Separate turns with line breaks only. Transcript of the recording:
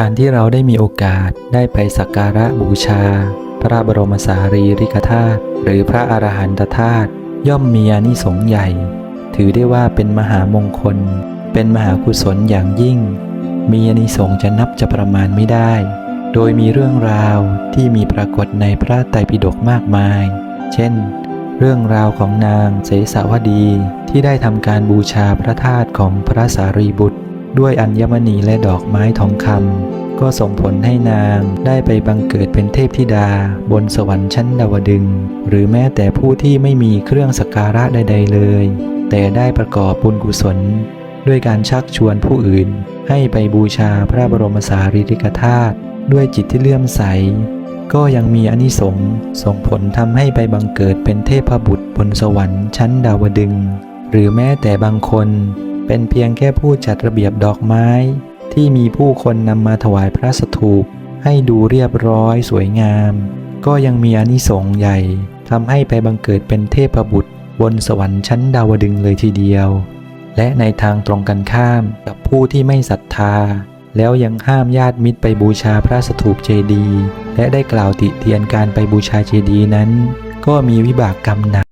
การที่เราได้มีโอกาสได้ไปสักการะบูชา พระบรมสารีริกธาตุหรือพระอรหันตธาตุย่อมมีอานิสงส์ใหญ่ ถือได้ว่าเป็นมหามงคล เป็นมหากุศลอย่างยิ่ง มีอานิสงส์จะนับจะประมาณไม่ได้ โดยมีเรื่องราวที่มีปรากฏในพระไตรปิฎกมากมาย เช่น เรื่องราวของนางเสสาวดีที่ได้ทำการบูชาพระธาตุของพระสารีบุตร ด้วยอัญมณีและดอกไม้ทองคำก็ส่งผลให้นางได้ไปบังเกิดเป็นเทพธิดา บนสวรรค์ชั้นดาวดึง หรือแม้แต่ผู้ที่ไม่มีเครื่องสักการะใด ๆ เลย แต่ได้ประกอบบุญกุศล ด้วยการชักชวนผู้อื่น ให้ไปบูชาพระบรมสารีริกธาตุด้วยจิตที่เลื่อมใส ก็ยังมีอานิสงส์ส่งผลทำให้ไปบังเกิดเป็นเทพบุตรบนสวรรค์ชั้นดาวดึง หรือแม้แต่บางคน เป็นเพียงแค่ผู้จัดระเบียบดอกไม้ ที่มีผู้คนนำมาถวายพระสถูป ให้ดูเรียบร้อยสวยงาม ก็ยังมีอนิสงส์ใหญ่ทำให้ไปบังเกิดเป็นเทพบุตร บนสวรรค์ชั้นดาวดึงเลยทีเดียว และในทางตรงกันข้ามกับผู้ที่ไม่ศรัทธา แล้วยังห้ามญาติมิตรไปบูชาพระสถูปเจดียและได้กล่าวติเตียนการไปบูชาเจดียนั้น ก็มีวิบากกรรมหนัก